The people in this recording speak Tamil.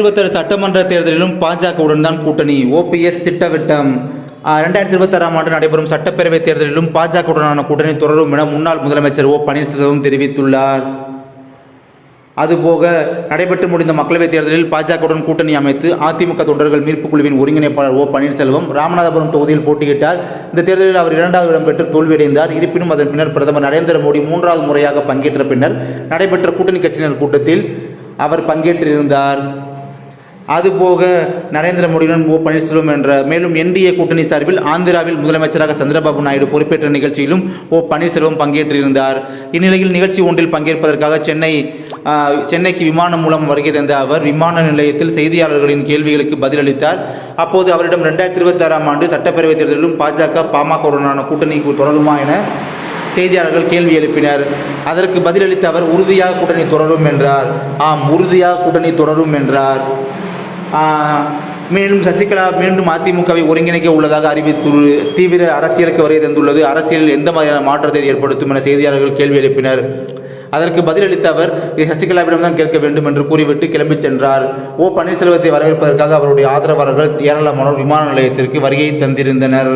இருபத்தாறு சட்டமன்ற தேர்தலிலும் பாஜகவுடன் தான் கூட்டணி. ஓபிஎஸ் திட்டவட்டம். ரெண்டாயிரத்தி இருபத்தாறாம் ஆண்டு நடைபெறும் சட்டப்பேரவைத் தேர்தலிலும் பாஜகவுடனான கூட்டணி தொடரும் என முன்னாள் முதலமைச்சர் ஓ பன்னீர்செல்வம் தெரிவித்துள்ளார். அதுபோக நடைபெற்று முடிந்த மக்களவைத் தேர்தலில் பாஜகவுடன் கூட்டணி அமைத்து அதிமுக தொண்டர்கள் மீட்புக் குழுவின் ஒருங்கிணைப்பாளர் ஓ பன்னீர்செல்வம் ராமநாதபுரம் தொகுதியில் போட்டியிட்டார். இந்த தேர்தலில் அவர் இரண்டாவது இடம் பெற்று தோல்வியடைந்தார். இருப்பினும் அதன் பின்னர் பிரதமர் நரேந்திர மோடி மூன்றாவது முறையாக பங்கேற்ற பின்னர் நடைபெற்ற கூட்டணி கட்சியினர் கூட்டத்தில் அவர் பங்கேற்றிருந்தார். அதுபோக நரேந்திர மோடியுடன் ஓ பன்னீர்செல்வம் என்ற மேலும் என்டிஏ கூட்டணி சார்பில் ஆந்திராவில் முதலமைச்சராக சந்திரபாபு நாயுடு பொறுப்பேற்ற நிகழ்ச்சியிலும் ஓ பன்னீர்செல்வம் பங்கேற்றிருந்தார். இந்நிலையில் நிகழ்ச்சி ஒன்றில் பங்கேற்பதற்காக சென்னை சென்னைக்கு விமானம் மூலம் வருகை தந்த அவர் விமான நிலையத்தில் செய்தியாளர்களின் கேள்விகளுக்கு பதிலளித்தார். அப்போது அவரிடம் ரெண்டாயிரத்தி இருபத்தாறாம் ஆண்டு சட்டப்பேரவைத் தேர்தலிலும் பாஜக பாமகவுடனான கூட்டணி தொடருமா என செய்தியாளர்கள் கேள்வி எழுப்பினர். அதற்கு பதிலளித்த அவர் உறுதியாக கூட்டணி தொடரும் என்றார். ஆம் உறுதியாக கூட்டணி தொடரும் என்றார். மேலும் சசிகலா மீண்டும் அதிமுகவை ஒருங்கிணைக்க உள்ளதாக அறிவித்து தீவிர அரசியலுக்கு வருகை தந்துள்ளது. அரசியலில் எந்த மாதிரியான மாற்றத்தை ஏற்படுத்தும் என செய்தியாளர்கள் கேள்வி எழுப்பினர். அதற்கு பதிலளித்த அவர் சசிகலாவிடம் சசிகலாவிடம்தான் கேட்க வேண்டும் என்று கூறிவிட்டு கிளம்பிச் சென்றார். ஓ பன்னீர்செல்வத்தை வரவேற்பதற்காக அவருடைய ஆதரவாளர்கள் ஏராளமானோர் விமான நிலையத்திற்கு வருகை தந்திருந்தனர்.